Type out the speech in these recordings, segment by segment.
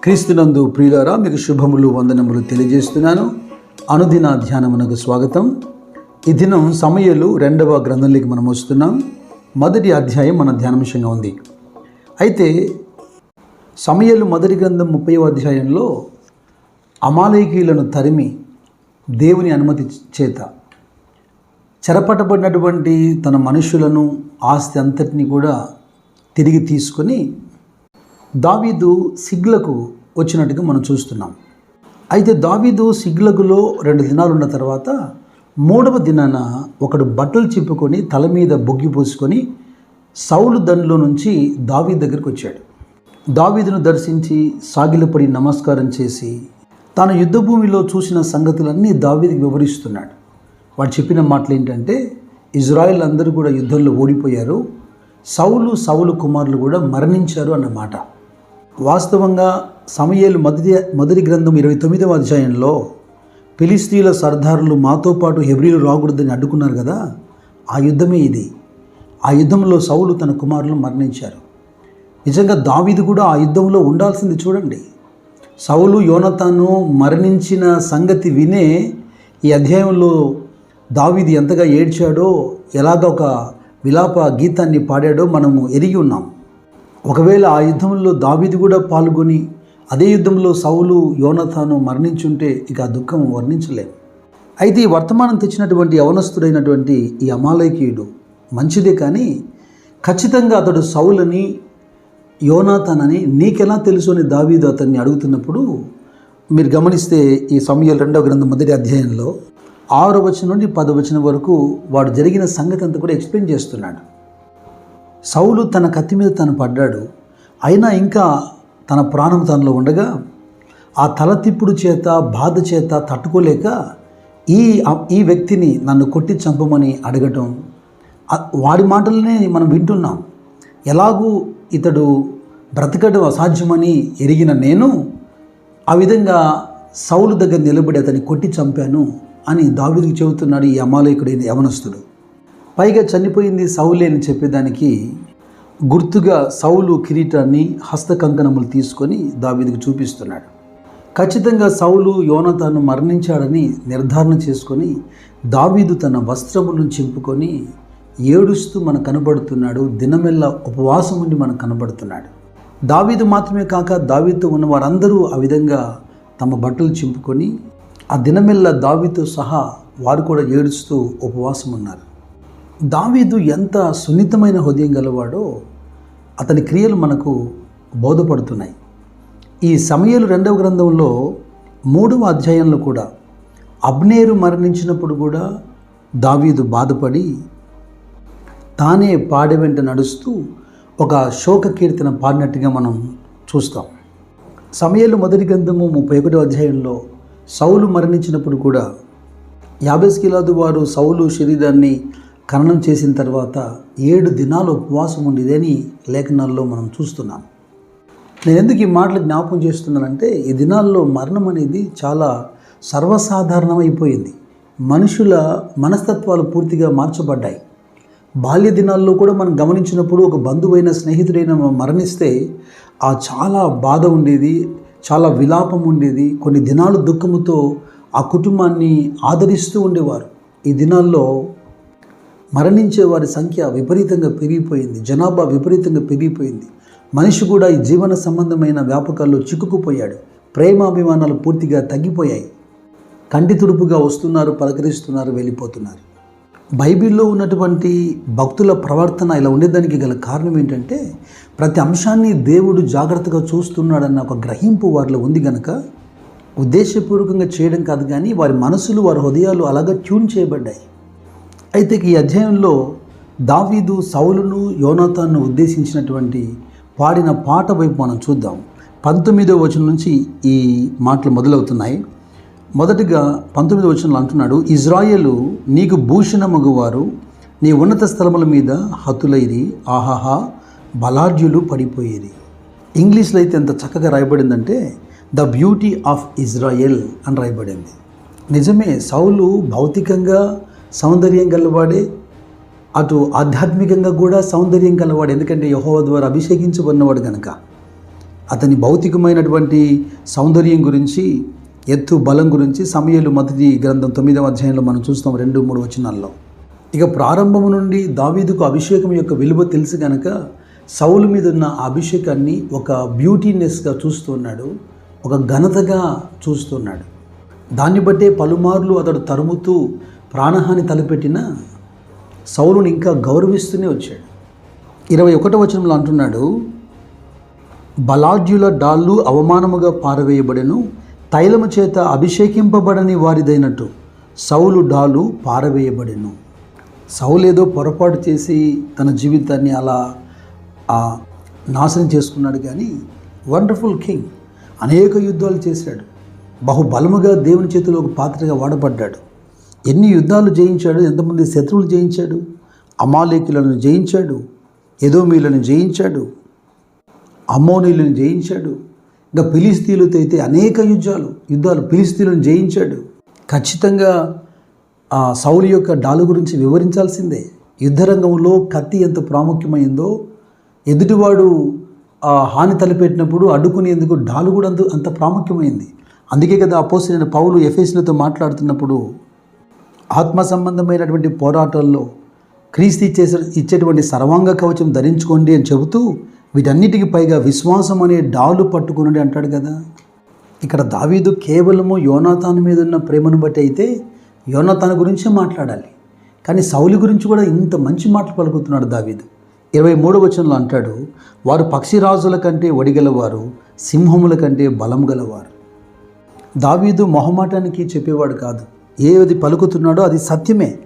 క్రీస్తునందు ప్రియులారా మీకు శుభములు వందనములు తెలియజేస్తున్నాను. అనుదిన ధ్యానమునకు స్వాగతం. ఈ దినం సమయలు రెండవ గ్రంథంలోకి మనం వస్తున్నాం. మొదటి అధ్యాయం మన ధ్యానాంశంగా ఉంది. అయితే సమయలు మొదటి గ్రంథం ముప్పై అధ్యాయంలో అమాలేకీలను తరిమి దేవుని అనుమతి చేత చెరపటబడినటువంటి తన మనుషులను ఆస్తి అంతటిని కూడా తిరిగి తీసుకొని దావీదు సిగ్లకు వచ్చినట్టుగా మనం చూస్తున్నాం. అయితే దావీదు సిగ్లకులో రెండు దినాలు ఉన్న తర్వాత మూడవ దినాన ఒకడు బట్టలు చిప్పుకొని తల మీద బొగ్గి పోసుకొని సౌలు దండ్లో నుంచి దావీ దగ్గరికి వచ్చాడు. దావీదును దర్శించి సాగిలపడి నమస్కారం చేసి తాను యుద్ధభూమిలో చూసిన సంగతులన్నీ దావీదికి వివరిస్తున్నాడు. వాడు చెప్పిన మాటలు ఏంటంటే ఇజ్రాయిల్ అందరూ కూడా యుద్ధంలో ఓడిపోయారు. సౌలు సౌలు కుమారులు కూడా మరణించారు అన్నమాట వాస్తవంగా సమయలు మొదటి మొదటి గ్రంథం ఇరవై తొమ్మిదవ అధ్యాయంలో ఫిలిస్తీన్ల సర్దారులు మాతో పాటు హెబ్రిలు రాకూడదని అడ్డుకున్నారు కదా ఆ యుద్ధమే ఇది. ఆ యుద్ధంలో సౌలు తన కుమారులు మరణించారు. నిజంగా దావీదు కూడా ఆ యుద్ధంలో ఉండాల్సింది చూడండి. సౌలు యోనతాను మరణించిన సంగతి వినే ఈ అధ్యాయంలో దావిది ఎంతగా ఏడ్చాడో ఎలాగ ఒక విలాప గీతాన్ని పాడాడో మనము ఎరిగి ఉన్నాం. ఒకవేళ ఆ యుద్ధంలో దావిది కూడా పాల్గొని అదే యుద్ధంలో సౌలు యోనతాను మరణించుంటే ఇక ఆ దుఃఖం వర్ణించలేం. అయితే ఈ వర్తమానం తెచ్చినటువంటి యవనస్తుడైనటువంటి ఈ అమాలయకీయుడు మంచిదే కానీ ఖచ్చితంగా అతడు సౌలని యోనాథానని నీకెలా తెలుసు అని దావీదు అతన్ని అడుగుతున్నప్పుడు మీరు గమనిస్తే ఈ సమయాలు రెండవ గ్రంథం మొదటి అధ్యాయంలో ఆరు వచనం నుండి పది వచనం వరకు వాడు జరిగిన సంగతి అంతా కూడా ఎక్స్ప్లెయిన్ చేస్తున్నాడు. సౌలు తన కత్తి మీద తను పడ్డాడు. అయినా ఇంకా తన ప్రాణం తనలో ఉండగా ఆ తలతిప్పుడు చేత బాధ చేత తట్టుకోలేక ఈ ఈ వ్యక్తిని నన్ను కొట్టి చంపమని అడగటం వాడి మాటలనే మనం వింటున్నాం. ఎలాగూ ఇతడు బ్రతకడం అసాధ్యమని ఎరిగిన నేను ఆ విధంగా సౌలు దగ్గర నిలబడి అతన్ని కొట్టి చంపాను అని దావిదికి చెబుతున్నాడు ఈ అమాలయకుడైన యవనస్తుడు. పైగా చనిపోయింది సౌలే అని చెప్పేదానికి గుర్తుగా సౌలు కిరీటాన్ని హస్తకంకణములు తీసుకొని దావీదికి చూపిస్తున్నాడు. ఖచ్చితంగా సౌలు యోనతాను మరణించాడని నిర్ధారణ చేసుకొని దావీదు తన వస్త్రములను చింపుకొని ఏడుస్తూ మనకు కనబడుతున్నాడు. దినమెల్లా ఉపవాసం ఉండి మనకు కనబడుతున్నాడు. దావీదు మాత్రమే కాక దావీతో ఉన్న వారందరూ ఆ విధంగా తమ బట్టలు చింపుకొని ఆ దినమెల్లా దావీతో సహా వారు కూడా ఏడుస్తూ ఉపవాసం ఉన్నారు దావీదు ఎంత సున్నితమైన హృదయం గలవాడో అతని క్రియలు మనకు బోధపడుతున్నాయి. ఈ సమయలు రెండవ గ్రంథంలో మూడవ అధ్యాయంలో కూడా అబ్నేరు మరణించినప్పుడు కూడా దావీదు బాధపడి తానే పాడె వెంట నడుస్తూ ఒక శోక కీర్తన పాడినట్టుగా మనం చూస్తాం. సమయంలో మొదటి గ్రంథము ముప్పై ఒకటో అధ్యాయంలో సౌలు మరణించినప్పుడు కూడా యాబెస్కిలాదు వారు సౌలు శరీరాన్ని ఖననం చేసిన తర్వాత ఏడు దినాలు ఉపవాసం ఉండేదని లేఖనాల్లో మనం చూస్తున్నాం. నేను ఎందుకు ఈ మాటలు జ్ఞాపకం చేస్తున్నానంటే ఈ దినాల్లో మరణం అనేది చాలా సర్వసాధారణమైపోయింది. మనుషుల మనస్తత్వాలు పూర్తిగా మార్చబడ్డాయి. బాల్య దినాల్లో కూడా మనం గమనించినప్పుడు ఒక బంధువైన స్నేహితుడైన మరణిస్తే ఆ చాలా బాధ ఉండేది చాలా విలాపం ఉండేది. కొన్ని దినాలు దుఃఖముతో ఆ కుటుంబాన్ని ఆదరిస్తూ ఉండేవారు. ఈ దినాల్లో మరణించే వారి సంఖ్య విపరీతంగా పెరిగిపోయింది. జనాభా విపరీతంగా పెరిగిపోయింది. మనిషి కూడా ఈ జీవన సంబంధమైన వ్యాపకాల్లో చిక్కుకుపోయాడు. ప్రేమాభిమానాలు పూర్తిగా తగ్గిపోయాయి. కంటి తుడుపుగా వస్తున్నారు పలకరిస్తున్నారు వెళ్ళిపోతున్నారు. బైబిల్లో ఉన్నటువంటి భక్తుల ప్రవర్తన ఇలా ఉండేదానికి గల కారణం ఏంటంటే ప్రతి అంశాన్ని దేవుడు జాగ్రత్తగా చూస్తున్నాడన్న ఒక గ్రహింపు వారిలో ఉంది గనక ఉద్దేశపూర్వకంగా చేయడం కాదు కానీ వారి మనసులు వారి హృదయాలు అలాగా ట్యూన్ చేయబడ్డాయి. అయితే ఈ అధ్యాయంలో దావీదు సౌలును యోనాతాను ఉద్దేశించినటువంటి పాడిన పాట వైపు మనం చూద్దాం. పంతొమ్మిదో వచనం నుంచి ఈ మాటలు మొదలవుతున్నాయి. మొదటిగా పంతొమ్మిది వచనంలో అంటున్నాడు ఇజ్రాయేలు నీకు భూషణమగువారు నీ ఉన్నత స్థలముల మీద హతులైరి ఆహాహా బలాఢ్యులు పడిపోయేది. ఇంగ్లీష్లో అయితే ఎంత చక్కగా రాయబడిందంటే ద బ్యూటీ ఆఫ్ ఇజ్రాయెల్ అని రాయబడింది. నిజమే సౌలు భౌతికంగా సౌందర్యం గలవాడే అటు ఆధ్యాత్మికంగా కూడా సౌందర్యం గలవాడు ఎందుకంటే యహోవ ద్వారా అభిషేకించబడినవాడు కనుక అతని భౌతికమైనటువంటి సౌందర్యం గురించి ఎత్తు బలం గురించి సమయలు మొదటి గ్రంథం తొమ్మిదవ అధ్యాయంలో మనం చూస్తాం రెండు మూడు వచనాల్లో. ఇక ప్రారంభం నుండి దావీదుకు అభిషేకం యొక్క విలువ తెలుసు కనుక సౌలు మీద ఉన్న అభిషేకాన్ని ఒక బ్యూటీనెస్గా చూస్తున్నాడు ఒక ఘనతగా చూస్తున్నాడు. దాన్ని బట్టే పలుమార్లు అతడు తరుముతూ ప్రాణహాని తలపెట్టిన సౌలుని ఇంకా గౌరవిస్తూనే వచ్చాడు. ఇరవై ఒకటో వచనంలో అంటున్నాడు బలాఢ్యుల డాళ్ళు అవమానముగా పారవేయబడెను తైలము చేత అభిషేకింపబడని వారిదైనట్టు సౌలు డాలు పారవేయబడెను. సౌలు ఏదో పొరపాటు చేసి తన జీవితాన్ని అలా ఆ, నాశనం చేసుకున్నాడు కానీ వండర్ఫుల్ కింగ్ అనేక యుద్ధాలు చేశాడు. బహుబలముగా దేవుని చేతిలో ఒక పాత్రగా వాడబడ్డాడు. ఎన్ని యుద్ధాలు జయించాడు ఎంతమంది శత్రువులు జయించాడు అమాలేకులను జయించాడు ఎదోమీలను జయించాడు అమ్మోనీలను జయించాడు ఇంకా ఫిలిస్తీన్లతో అయితే అనేక యుద్ధాలు యుద్ధాలు. ఫిలిస్తీన్లను జయించాడు. ఖచ్చితంగా ఆ సౌలు యొక్క డాలు గురించి వివరించాల్సిందే. యుద్ధరంగంలో కత్తి ఎంత ప్రాముఖ్యమైందో ఎదుటివాడు ఆ హాని తలపెట్టినప్పుడు అడ్డుకునేందుకు డాలు కూడా అంత అంత ప్రాముఖ్యమైంది. అందుకే కదా అపోసిన పౌలు ఎఫ్ఎస్లతో మాట్లాడుతున్నప్పుడు ఆత్మ సంబంధమైనటువంటి పోరాటాల్లో క్రీస్తు ఇచ్చే ఇచ్చేటువంటి సర్వాంగ కవచం ధరించుకోండి అని చెబుతూ వీటన్నిటికి పైగా విశ్వాసం అనే డాలు పట్టుకున్నది అంటాడు కదా. ఇక్కడ దావీదు కేవలము యోనాతాను మీద ఉన్న ప్రేమను బట్టి అయితే యోనాతాను గురించే మాట్లాడాలి. కానీ సౌలి గురించి కూడా ఇంత మంచి మాటలు పలుకుతున్నాడు దావీదు. ఇరవై మూడు వచనంలో అంటాడు వారు పక్షిరాజుల కంటే ఒడిగలవారు సింహముల కంటే బలం గలవారు. దావీదు మొహమాటానికి చెప్పేవాడు కాదు. ఏది పలుకుతున్నాడో అది సత్యమే.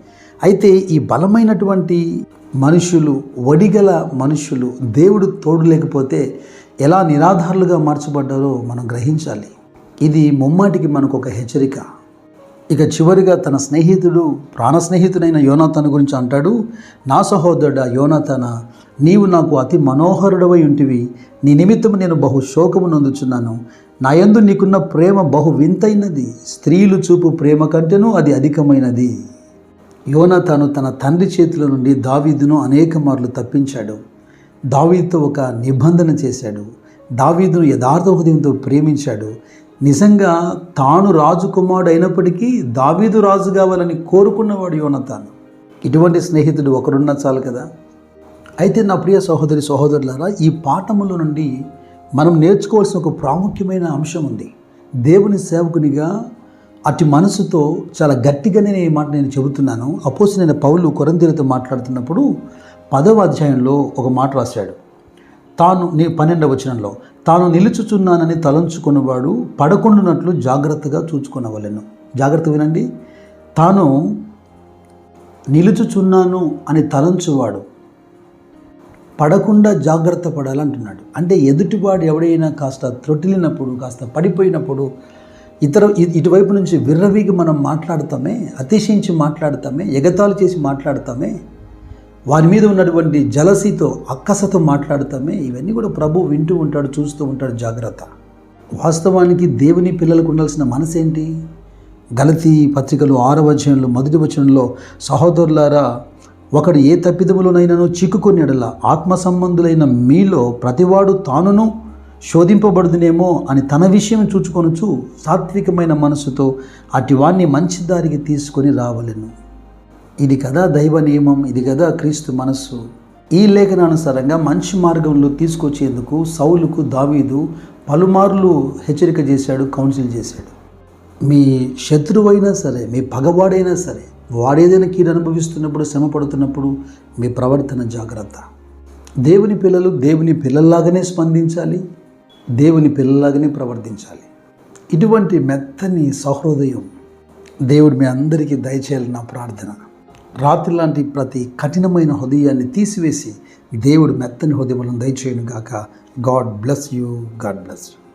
అయితే ఈ బలమైనటువంటి మనుషులు వడిగల మనుషులు దేవుడు తోడు లేకపోతే ఎలా నిరాధారులుగా మార్చబడ్డారో మనం గ్రహించాలి. ఇది ముమ్మాటికి మనకు ఒక హెచ్చరిక. ఇక చివరిగా తన స్నేహితుడు ప్రాణ స్నేహితుడైన యోనాతన గురించి అంటాడు నా సహోదరుడ యోనాతన నీవు నాకు అతి మనోహరుడవై ఉంటివి. నీ నిమిత్తం నేను బహు శోకము నొందుచున్నాను. నా యందు నీకున్న ప్రేమ బహు వింతైనది స్త్రీలు చూపు ప్రేమ కంటేనూ అది అధికమైనది. యోనాతాను తన తండ్రి చేతుల నుండి దావీదును అనేక మార్లు తప్పించాడు. దావీదుతో ఒక నిబంధన చేశాడు. దావీదును యథార్థ హృదయంతో ప్రేమించాడు. నిజంగా తాను రాజకుమారుడు అయినప్పటికీ దావీదు రాజు కావాలని కోరుకున్నవాడు యోనతాను. ఇటువంటి స్నేహితుడు ఒకరున్నా చాలు కదా? అయితే నా ప్రియ సహోదరి సహోదరులారా ఈ పాఠముల నుండి మనం నేర్చుకోవాల్సిన ఒక ప్రాముఖ్యమైన అంశం ఉంది. దేవుని సేవకునిగా అటు మనసుతో చాలా గట్టిగానే నేను ఈ మాట నేను చెబుతున్నాను. అపోసి నేను పౌలు కొరంతీలతో మాట్లాడుతున్నప్పుడు పదవ అధ్యాయంలో ఒక మాట రాశాడు. తాను నీ పన్నెండవ వచనంలో తాను నిలుచుచున్నానని తలంచుకున్నవాడు పడకుండునట్లు జాగ్రత్తగా చూచుకొనవలెను. జాగ్రత్త వినండి. తాను నిలుచుచున్నాను అని తలంచువాడు పడకుండా జాగ్రత్త పడాలంటున్నాడు. అంటే ఎదుటివాడు ఎవడైనా కాస్త త్రొట్టిలినప్పుడు కాస్త పడిపోయినప్పుడు ఇతర ఇటువైపు నుంచి విర్రవీగి మనం మాట్లాడతామే అతిశయించి మాట్లాడతామే ఎగతాలు చేసి మాట్లాడతామే వారి మీద ఉన్నటువంటి జలసితో అక్కసతో మాట్లాడతామే ఇవన్నీ కూడా ప్రభు వింటూ ఉంటాడు చూస్తూ ఉంటాడు జాగ్రత్త. వాస్తవానికి దేవుని పిల్లలకు ఉండాల్సిన మనసేంటి? గలతీ పత్రికలు ఆరవ వచనంలో మొదటి వచనంలో సహోదరులారా ఒకడు ఏ తప్పిదములోనైనానో చిక్కుకొని ఎడల ఆత్మ సంబంధులైన మీలో ప్రతివాడు తానును శోధింపబడుదునేమో అని తన విషయం చూచుకొనుచు సాత్వికమైన మనసుతో అటివాణ్ణి మంచి దారికి తీసుకొని రావలెను. ఇది కదా దైవ నియమం ఇది కదా క్రీస్తు మనస్సు. ఈ లేఖనానుసారంగా మంచి మార్గంలో తీసుకొచ్చేందుకు సౌలుకు దావీదు పలుమార్లు హెచ్చరిక చేశాడు కౌన్సిల్ చేశాడు. మీ శత్రువైనా సరే మీ పగవాడైనా సరే వాడేదైనా కీడు అనుభవిస్తున్నప్పుడు శ్రమ పడుతున్నప్పుడు మీ ప్రవర్తన జాగ్రత్త. దేవుని పిల్లలు దేవుని పిల్లల్లాగానే స్పందించాలి. దేవుని పిల్లలాగానే ప్రవర్తించాలి. ఇటువంటి మెత్తని సహృదయం దేవుడు మీ అందరికీ దయచేయాలి నా ప్రార్థన. రాత్రి లాంటి ప్రతి కఠినమైన హృదయాన్ని తీసివేసి దేవుడు మెత్తని హృదయములను దయచేయను గాక God bless you. God bless you.